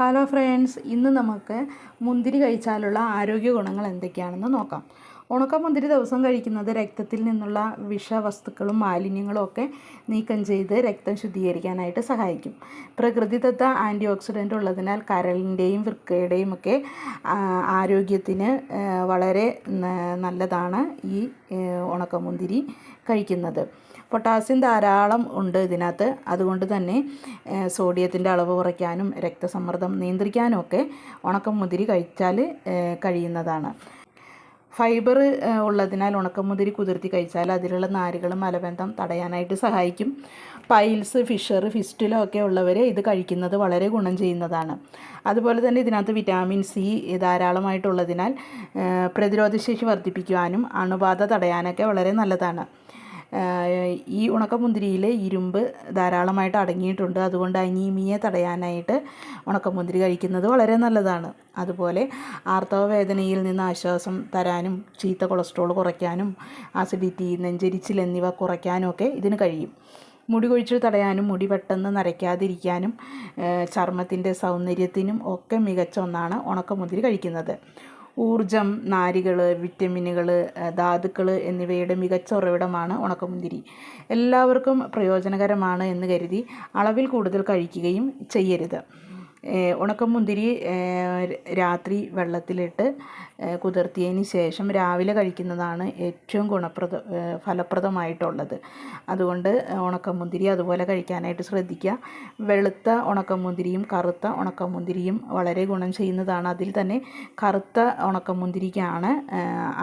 Hello friends ഇന്ന് നമുക്ക് മുന്തിരി കഴിച്ചാലുള്ള ആരോഗ്യ ഗുണങ്ങൾ എന്തൊക്കെയാണെന്ന് നോക്കാം. ഉണക്ക മുന്തിരി ദിവസം കഴിക്കുന്നത് രക്തത്തിൽ നിന്നുള്ള വിഷവസ്തുക്കളും മാലിന്യങ്ങളും ഒക്കെ നീക്കം ചെയ്ത് രക്തം ശുദ്ധീകരിക്കാനായിട്ട് സഹായിക്കും. പ്രകൃതിദത്ത ആന്റി ഓക്സിഡന്റ് ഉള്ളതിനാൽ കരളിന്റെയും വൃക്കയുടെയും ഒക്കെ ആരോഗ്യത്തിന് വളരെ നല്ലതാണ് ഈ ഉണക്കമുന്തിരി കഴിക്കുന്നത്. പൊട്ടാസ്യം ധാരാളം ഉണ്ട് ഇതിനകത്ത്. അതുകൊണ്ട് തന്നെ സോഡിയത്തിന്റെ അളവ് കുറയ്ക്കാനും രക്തസമ്മർദ്ദം നിയന്ത്രിക്കാനും ഒക്കെ ഉണക്കമുതിരി കഴിച്ചാൽ കഴിയുന്നതാണ്. ഫൈബർ ഉള്ളതിനാൽ ഉണക്കമുതിരി കുതിർത്തി കഴിച്ചാൽ അതിലുള്ള നാരുകൾ മലബന്ധം തടയാനായിട്ട് സഹായിക്കും. പൈൽസ് ഫിഷർ ഫിസ്റ്റിലോ ഒക്കെ ഉള്ളവർ ഇത് കഴിക്കുന്നത് വളരെ ഗുണം ചെയ്യുന്നതാണ്. അതുപോലെ തന്നെ ഇതിനകത്ത് വിറ്റാമിൻ സി ധാരാളമായിട്ടുള്ളതിനാൽ പ്രതിരോധശേഷി വർദ്ധിപ്പിക്കുവാനും അണുബാധ തടയാനൊക്കെ വളരെ നല്ലതാണ്. ഈ ഉണക്കമുന്തിരിയിൽ ഇരുമ്പ് ധാരാളമായിട്ട് അടങ്ങിയിട്ടുണ്ട്. അതുകൊണ്ട് അനീമിയെ തടയാനായിട്ട് ഉണക്കമുന്തിരി കഴിക്കുന്നത് വളരെ നല്ലതാണ്. അതുപോലെ ആർത്തവ വേദനയിൽ നിന്ന് ആശ്വാസം തരാനും ചീത്ത കൊളസ്ട്രോൾ കുറയ്ക്കാനും ആസിഡിറ്റി നെഞ്ചരിച്ചിൽ എന്നിവ കുറയ്ക്കാനും ഒക്കെ ഇതിന് കഴിയും. മുടി കൊഴിച്ചിൽ തടയാനും മുടി പെട്ടെന്ന് നരയ്ക്കാതിരിക്കാനും ചർമ്മത്തിന്റെ സൗന്ദര്യത്തിനും ഒക്കെ മികച്ച ഒന്നാണ് ഉണക്കമുന്തിരി കഴിക്കുന്നത്. ഊർജം നാരുകൾ വിറ്റമിനുകൾ ധാതുക്കൾ എന്നിവയുടെ മികച്ച ഉറവിടമാണ് ഉണക്കമുന്തിരി. എല്ലാവർക്കും പ്രയോജനകരമാണ് എന്ന് കരുതി അളവിൽ കൂടുതൽ കഴിക്കുകയും ചെയ്യരുത്. ഉണക്കമുന്തിരി മുന്തിരി രാത്രി വെള്ളത്തിലിട്ട് കുതിർത്തിയതിന് ശേഷം രാവിലെ കഴിക്കുന്നതാണ് ഏറ്റവും ഗുണപ്രദ ഫലപ്രദമായിട്ടുള്ളത്. അതുകൊണ്ട് ഉണക്കമുന്തിരി അതുപോലെ കഴിക്കാനായിട്ട് ശ്രദ്ധിക്കുക. വെളുത്ത ഉണക്കമുന്തിരിയും കറുത്ത ഉണക്കമുന്തിരിയും വളരെ ഗുണം ചെയ്യുന്നതാണ്. അതിൽ തന്നെ കറുത്ത ഉണക്കമുന്തിരിക്കാണ് മുന്തിരിക്കാണ്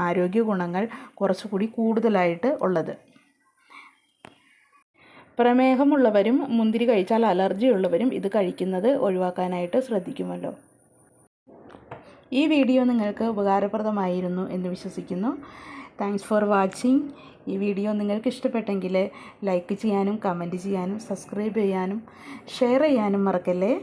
ആരോഗ്യ ഗുണങ്ങൾ കുറച്ചുകൂടി കൂടുതലായിട്ട് ഉള്ളത്. പ്രമേഹമുള്ളവരും മുന്തിരി കഴിച്ചാൽ അലർജി ഉള്ളവരും ഇത് കഴിക്കുന്നത് ഒഴിവാക്കാനായിട്ട് ശ്രദ്ധിക്കുമല്ലോ. ഈ വീഡിയോ നിങ്ങൾക്ക് ഉപകാരപ്രദമായിരുന്നു എന്ന് വിശ്വസിക്കുന്നു. താങ്ക്സ് ഫോർ വാച്ചിങ് ഈ വീഡിയോ നിങ്ങൾക്ക് ഇഷ്ടപ്പെട്ടെങ്കിൽ ലൈക്ക് ചെയ്യാനും കമന്റ് ചെയ്യാനും സബ്സ്ക്രൈബ് ചെയ്യാനും ഷെയർ ചെയ്യാനും മറക്കല്ലേ?